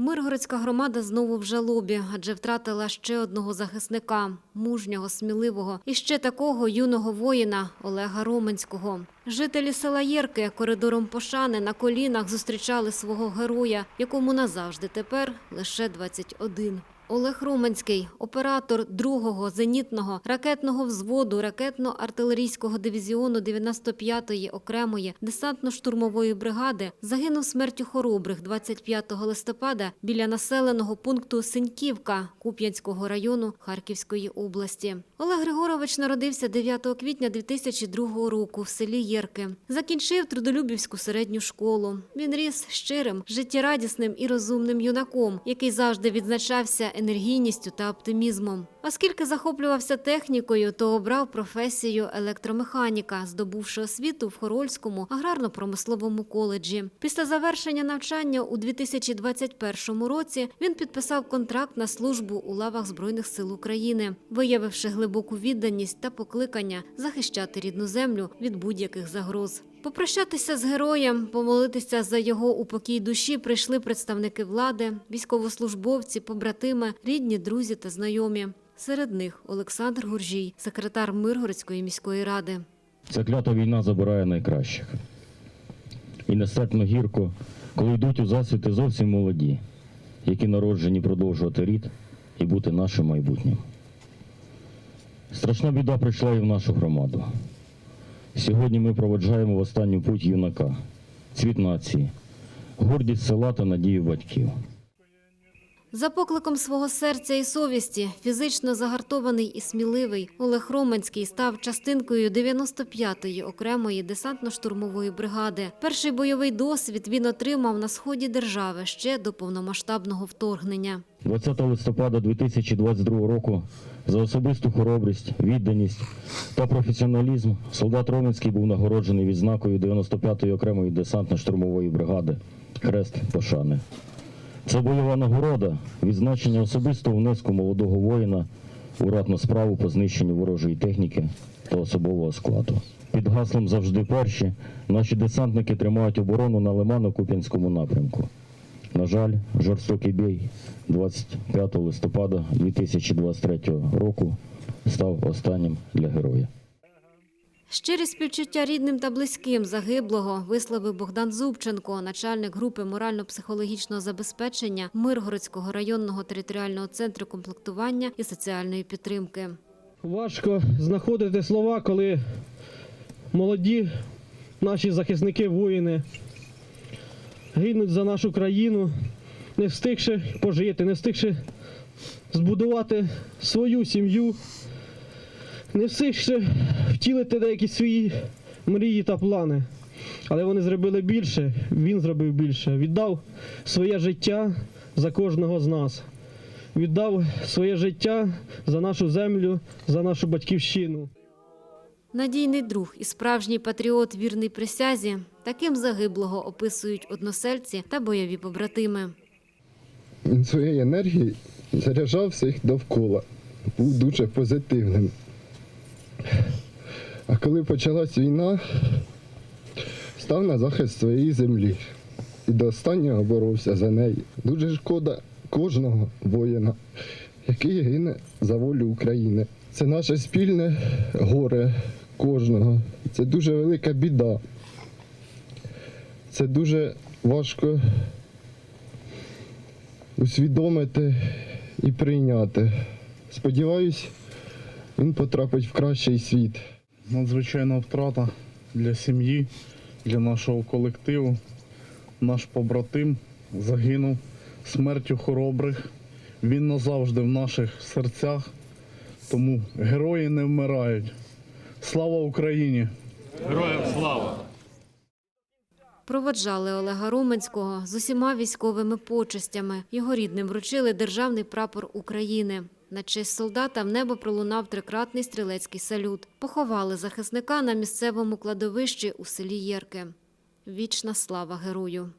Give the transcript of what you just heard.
Миргородська громада знову в жалобі, адже втратила ще одного захисника, мужнього, сміливого і ще такого юного воїна Олега Роменського. Жителі села Єрки коридором пошани на колінах зустрічали свого героя, якому назавжди тепер лише 21. Олег Роменський, оператор другого зенітного ракетного взводу ракетно-артилерійського дивізіону 95-ї окремої десантно-штурмової бригади, загинув смертю хоробрих 25 листопада біля населеного пункту Синьківка Куп'янського району Харківської області. Олег Григорович народився 9 квітня 2002 року в селі Єрки. Закінчив трудолюбівську середню школу. Він ріс щирим, життєрадісним і розумним юнаком, який завжди відзначався енергійністю та оптимізмом. Оскільки захоплювався технікою, то обрав професію електромеханіка, здобувши освіту в Хорольському аграрно-промисловому коледжі. Після завершення навчання у 2021 році він підписав контракт на службу у лавах Збройних сил України, виявивши глибоку відданість та покликання захищати рідну землю від будь-яких загроз. Попрощатися з героєм, помолитися за його упокій душі прийшли представники влади, військовослужбовці, побратими, рідні, друзі та знайомі. Серед них Олександр Гуржій, секретар Миргородської міської ради. Ця клята війна забирає найкращих. І нестерпно гірко, коли йдуть у засвіти зовсім молоді, які народжені продовжувати рід і бути нашим майбутнім. Страшна біда прийшла і в нашу громаду. Сьогодні ми проведжаємо в останню путь юнака, цвіт нації, гордість села та надію батьків. За покликом свого серця і совісті, фізично загартований і сміливий, Олег Роменський став частинкою 95-ї окремої десантно-штурмової бригади. Перший бойовий досвід він отримав на сході держави ще до повномасштабного вторгнення. 20 листопада 2022 року за особисту хоробрість, відданість та професіоналізм солдат Роменський був нагороджений відзнакою 95-ї окремої десантно-штурмової бригади Хрест Пошани. Це бойова нагорода, відзначення особистого внеску молодого воїна у ратну справу по знищенню ворожої техніки та особового складу. Під гаслом завжди перші наші десантники тримають оборону на Лимано-Куп'янському напрямку. На жаль, жорстокий бій 25 листопада 2023 року став останнім для героя. Щирі співчуття рідним та близьким загиблого висловив Богдан Зубченко, начальник групи морально-психологічного забезпечення Миргородського районного територіального центру комплектування і соціальної підтримки. Важко знаходити слова, коли молоді наші захисники, воїни гинуть за нашу країну, не встигши пожити, не встигши збудувати свою сім'ю, не встигши втілити деякі свої мрії та плани. Але вони зробили більше, він зробив більше, віддав своє життя за кожного з нас віддав своє життя за нашу землю, за нашу батьківщину. Надійний друг і справжній патріот вірний присязі таким загиблого описують односельці та бойові побратими. Він своєю енергією заряджав всіх довкола, був дуже позитивним. А коли почалась війна, став на захист своєї землі і до останнього боровся за неї. Дуже шкода кожного воїна, який гине за волю України. Це наше спільне горе кожного. Це дуже велика біда. Це дуже важко усвідомити і прийняти. Сподіваюсь, він потрапить в кращий світ. надзвичайна втрата для сім'ї, для нашого колективу. Наш побратим загинув смертю хоробрих. Він назавжди в наших серцях. Тому герої не вмирають. Слава Україні! Проводжали Олега Роменського з усіма військовими почестями. Його рідним вручили державний прапор України. На честь солдата в небо пролунав трикратний стрілецький салют. Поховали захисника на місцевому кладовищі у селі Єрки. Вічна слава герою!